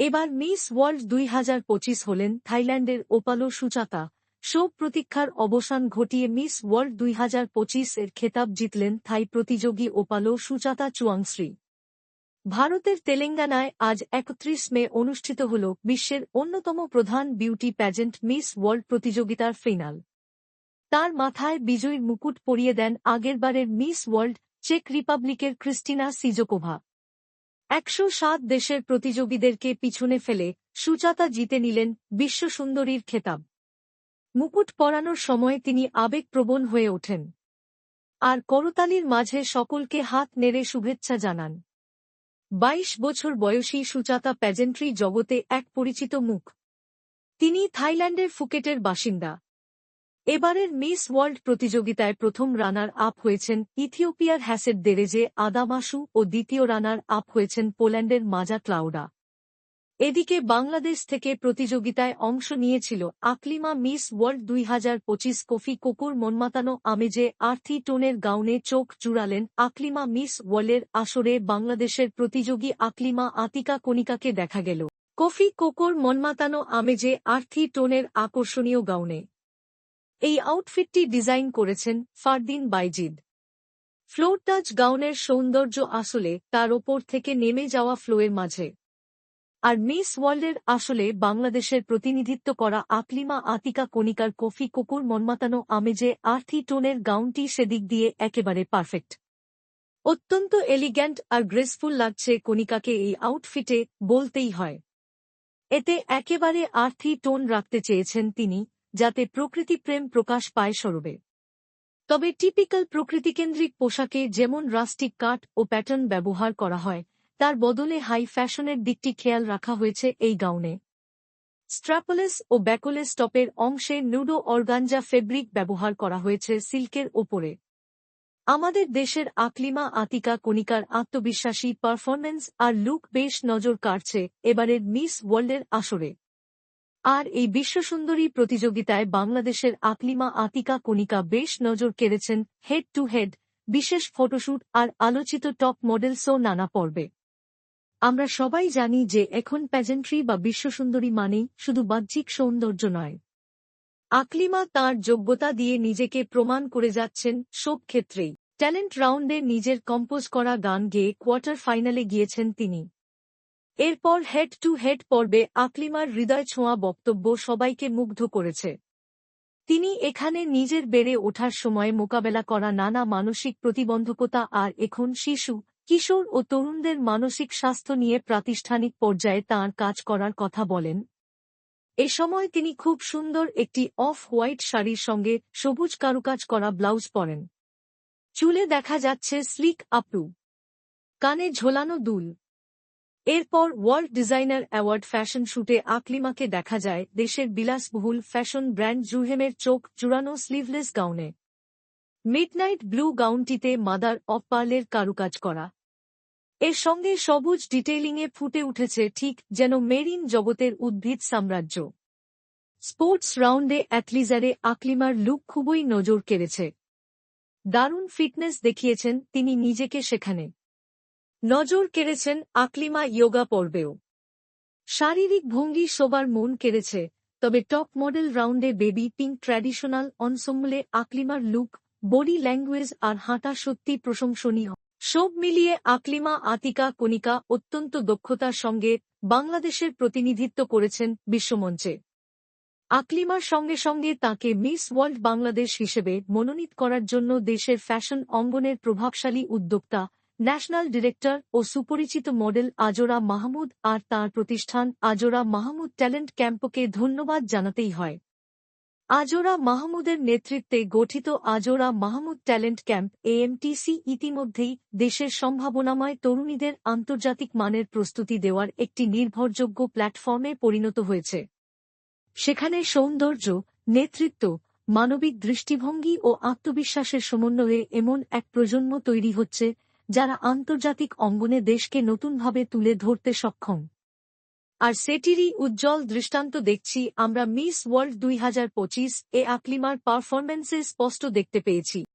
এবার miss world দুই হাজার পঁচিশ হলেন থাইল্যান্ডের ওপালো সুচাতা। শোক প্রতীক্ষার অবসান ঘটিয়ে মিস ওয়ার্ল্ড দুই হাজার পঁচিশ এর খেতাব জিতলেন থাই প্রতিযোগী ওপালো সুচাতা চুয়াংশ্রী ভারতের তেলেঙ্গানায় আজ একত্রিশ মে অনুষ্ঠিত হল বিশ্বের অন্যতম প্রধান বিউটি প্যাজেন্ট মিস ওয়ার্ল্ড প্রতিযোগিতার ফিনাল তার মাথায় বিজয়ীর মুকুট পরিয়ে দেন আগেরবারের মিস ওয়ার্ল্ড চেক রিপাবলিকের ক্রিস্টিনা সিজোকোভা। একশো সাত দেশের প্রতিযোগীদেরকে পিছনে ফেলে সুচাতা জিতে নিলেন বিশ্বসুন্দরীর খেতাব। মুকুট পরানোর সময় তিনি আবেগপ্রবণ হয়ে ওঠেন। আর করতালির মাঝে সকলকে হাত নেড়ে শুভেচ্ছা জানান। বাইশ বছর বয়সী সুচাতা প্যাজেন্ট্রি জগতে এক পরিচিত মুখ। তিনি থাইল্যান্ডের ফুকেটের বাসিন্দা। এবারের মিস ওয়ার্ল্ড প্রতিযোগিতায় প্রথম রানার আপ হয়েছেন ইথিওপিয়ার হ্যাসেট দেরেজে, আদামাসু ও দ্বিতীয় রানার আপ হয়েছেন পোল্যান্ডের মাজা ক্লাউডা। এদিকে বাংলাদেশ থেকে প্রতিযোগিতায় অংশ নিয়েছিল আকলিমা মিস ওয়ার্ল্ড দুই হাজার পঁচিশ কফি কুকুর মনমাতানো আমেজে আর্থি টোনের গাউনে চোখ জুড়ালেন আকলিমা মিস ওয়ার্ল্ডের আসরে বাংলাদেশের প্রতিযোগী আকলিমা আতিকা কণিকাকে দেখা গেল। কফি কোকোর মনমাতানো আমেজে আর্থি টোনের আকর্ষণীয় গাউনে। এই আউটফিটটি ডিজাইন করেছেন ফারদিন বাইজিদ। ফ্লোর টাচ গাউনের সৌন্দর্য আসলে তার ওপর থেকে নেমে যাওয়া ফ্লোয়ের মাঝে। আর মিস ওয়ার্ল্ডের আসলে বাংলাদেশের প্রতিনিধিত্ব করা আকলিমা আতিকা কণিকার কফি কুকুর মনমাতানো আমেজে আর্থি টোনের গাউনটি সেদিক দিয়ে একেবারে পারফেক্ট অত্যন্ত এলিগ্যান্ট আর গ্রেসফুল লাগছে কণিকাকে এই আউটফিটে বলতেই হয়। এতে একেবারে আর্থি টোন রাখতে চেয়েছেন তিনি যাতে প্রকৃতিপ্রেম প্রকাশ পায় সরবে। তবে টিপিক্যাল প্রকৃতিকেন্দ্রিক পোশাকে যেমন রাস্টিক কাট ও প্যাটার্ন ব্যবহার করা হয়, তার বদলে হাই ফ্যাশনের দিকটি খেয়াল রাখা হয়েছে এই গাউনে। স্ট্র্যাপলেস ও ব্যাকোলেস টপের অংশে নুডো অর্গানজা ফেব্রিক ব্যবহার করা হয়েছে সিল্কের ওপরে। আমাদের দেশের আকলিমা আতিকা কণিকার আত্মবিশ্বাসী পারফরম্যান্স আর লুক বেশ নজর কাড়ছে এবারের মিস ওয়ার্ল্ডের আসরে। আর এই বিশ্বসুন্দরী প্রতিযোগিতায় বাংলাদেশের আকলিমা আতিকা কণিকা বেশ নজর কেড়েছেন হেড টু হেড বিশেষ ফটোশ্যুট আর আলোচিত টপ মডেল শো নানা পর্বে। আমরা সবাই জানি যে এখন প্যাজেন্ট্রি বা বিশ্বসুন্দরী মানেই শুধু বাহ্যিক সৌন্দর্য নয়। আকলিমা তার যোগ্যতা দিয়ে নিজেকে প্রমাণ করে যাচ্ছেন সব ক্ষেত্রেই। ট্যালেন্ট রাউন্ডে নিজের কম্পোজ করা গান গেয়ে কোয়ার্টার ফাইনালে গিয়েছেন তিনি। এরপর হেড টু হেড পর্বে আকলিমার হৃদয় ছোঁয়া বক্তব্য সবাইকে মুগ্ধ করেছে। তিনি এখানে নিজের বেড়ে ওঠার সময় মোকাবেলা করা নানা মানসিক প্রতিবন্ধকতা আর এখন শিশু, কিশোর ও তরুণদের মানসিক স্বাস্থ্য নিয়ে প্রাতিষ্ঠানিক পর্যায়ে তাঁর কাজ করার কথা বলেন। এ সময় তিনি খুব সুন্দর একটি অফ হোয়াইট শাড়ির সঙ্গে সবুজ কারুকাজ করা ব্লাউজ পরেন। চুলে দেখা যাচ্ছে স্লিক আপটু কানে ঝোলানো দুল। এরপর ওয়ার্ল্ড ডিজাইনার অ্যাওয়ার্ড ফ্যাশন শুটে আকলিমাকে দেখা যায় দেশের বিলাসবহুল ফ্যাশন ব্র্যান্ড জুহেমের চোখ জুড়ানো স্লিভলেস গাউনে। মিডনাইট ব্লু গাউনটিতে মাদার অফ পার্লের কারুকাজ করা। এর সঙ্গে সবুজ ডিটেইলিংয়ে ফুটে উঠেছে ঠিক যেন মেরিন জগতের উদ্ভিদ সাম্রাজ্য। স্পোর্টস রাউন্ডে অ্যাথলিজারে আকলিমার লুক খুবই নজর কেড়েছে। দারুণ ফিটনেস দেখিয়েছেন তিনি নিজেকে সেখানে। নজর কেড়েছেন আকলিমা ইয়োগা পর্বেও। শারীরিক ভঙ্গি সবার মন কেড়েছে, তবে টপ মডেল রাউন্ডে বেবি পিঙ্ক ট্র্যাডিশনাল অনসম্বলে আকলিমার লুক, বডি ল্যাঙ্গুয়েজ আর হাঁটা সত্যি প্রশংসনীয়। সব মিলিয়ে আকলিমা আতিকা কণিকা অত্যন্ত দক্ষতার সঙ্গে বাংলাদেশের প্রতিনিধিত্ব করেছেন বিশ্বমঞ্চে। আকলিমার সঙ্গে সঙ্গে তাকে মিস ওয়ার্ল্ড বাংলাদেশ হিসেবে মনোনীত করার জন্য দেশের ফ্যাশন অঙ্গনের প্রভাবশালী উদ্যোক্তা ন্যাশনাল ডিরেক্টর ও সুপরিচিত মডেল আজোরা মাহমুদ আর তার প্রতিষ্ঠান আজোরা মাহমুদ ট্যালেন্ট ক্যাম্পকে ধন্যবাদ জানাতেই হয়। আজোরা মাহমুদের নেতৃত্বে গঠিত Azra Mahmud talent camp AMTC ইতিমধ্যেই দেশের সম্ভাবনাময় তরুণীদের আন্তর্জাতিক মানের প্রস্তুতি দেওয়ার একটি নির্ভরযোগ্য প্ল্যাটফর্মে পরিণত হয়েছে। সেখানে সৌন্দর্য, নেতৃত্ব, মানবিক দৃষ্টিভঙ্গি ও আত্মবিশ্বাসের সমন্বয়ে এমন এক প্রজন্ম তৈরি হচ্ছে যারা আন্তর্জাতিক অঙ্গনে দেশকে নতুনভাবে তুলে ধরতে সক্ষম। আর সেটিরই উজ্জ্বল দৃষ্টান্ত দেখছি আমরা মিস ওয়ার্ল্ড দুই হাজার পঁচিশ এ আকলিমার পারফরমেন্সে স্পষ্ট দেখতে পেয়েছি।